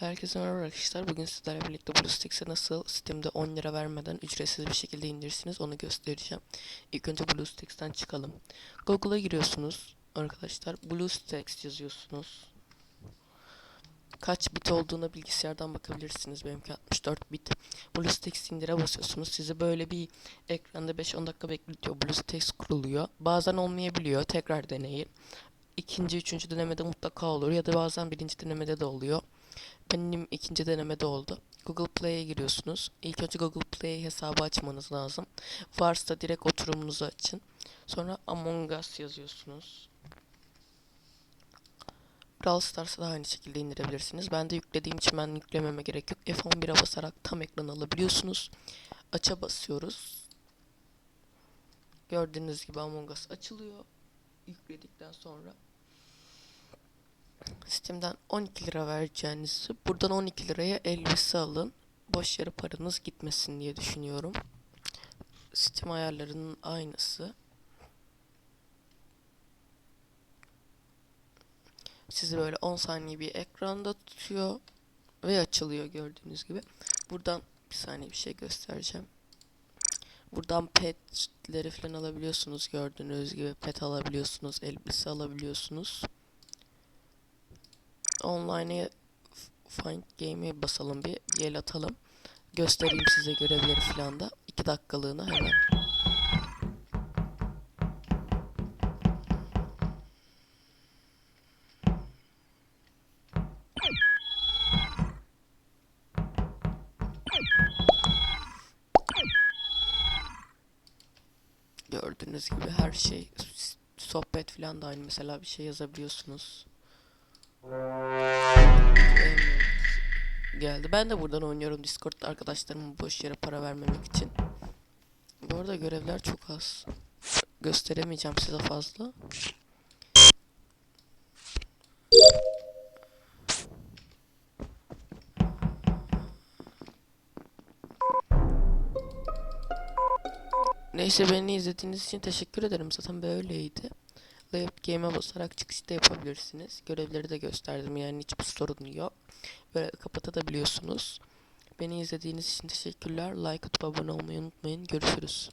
Herkese merhaba arkadaşlar. Bugün sizlerle birlikte BlueStacks'e nasıl Steam'de 10 lira vermeden ücretsiz bir şekilde indirirsiniz onu göstereceğim. İlk önce BlueStacks'ten çıkalım. Google'a giriyorsunuz arkadaşlar. BlueStacks yazıyorsunuz. Kaç bit olduğuna bilgisayardan bakabilirsiniz. Benimki 64 bit. BlueStacks indire basıyorsunuz. Sizi böyle bir ekranda 5-10 dakika bekletiyor. BlueStacks kuruluyor. Bazen olmayabiliyor. Tekrar deneyin. İkinci, üçüncü denemede mutlaka olur ya da bazen birinci denemede de oluyor. Benim ikinci denemede oldu. Google Play'e giriyorsunuz. İlk önce Google Play hesabı açmanız lazım. Varsa direkt oturumunuzu açın. Sonra Among Us yazıyorsunuz. Brawl Stars'ı da aynı şekilde indirebilirsiniz. Ben de yüklediğim için ben yüklememe gerek yok. F11'e basarak tam ekran alabiliyorsunuz. Aça basıyoruz. Gördüğünüz gibi Among Us açılıyor. Yükledikten sonra Steam'den 12 lira vereceğinizi buradan 12 liraya elbise alın. Boş yere paranız gitmesin diye düşünüyorum. Steam ayarlarının aynısı. Sizi böyle 10 saniye bir ekranda tutuyor ve açılıyor gördüğünüz gibi. Buradan bir saniye bir şey göstereceğim. Buradan petleri falan alabiliyorsunuz gördüğünüz gibi pet alabiliyorsunuz, elbise alabiliyorsunuz. Online'e Find Game'e basalım bir, bir el atalım. Göstereyim size görevleri falan da. 2 dakikalığına hemen. Gördüğünüz gibi her şey sohbet falan da aynı mesela bir şey yazabiliyorsunuz. Geldi. Ben de buradan oynuyorum Discord'da arkadaşlarıma boş yere para vermemek için. Bu arada görevler çok az. Gösteremeyeceğim size fazla. Neyse beni izlediğiniz için teşekkür ederim. Zaten böyleydi. Layup Game'e basarak çıkışta yapabilirsiniz. Görevleri de gösterdim yani hiçbir sorun yok. Böyle kapatabiliyorsunuz. Beni izlediğiniz için teşekkürler. Like atıp abone olmayı unutmayın. Görüşürüz.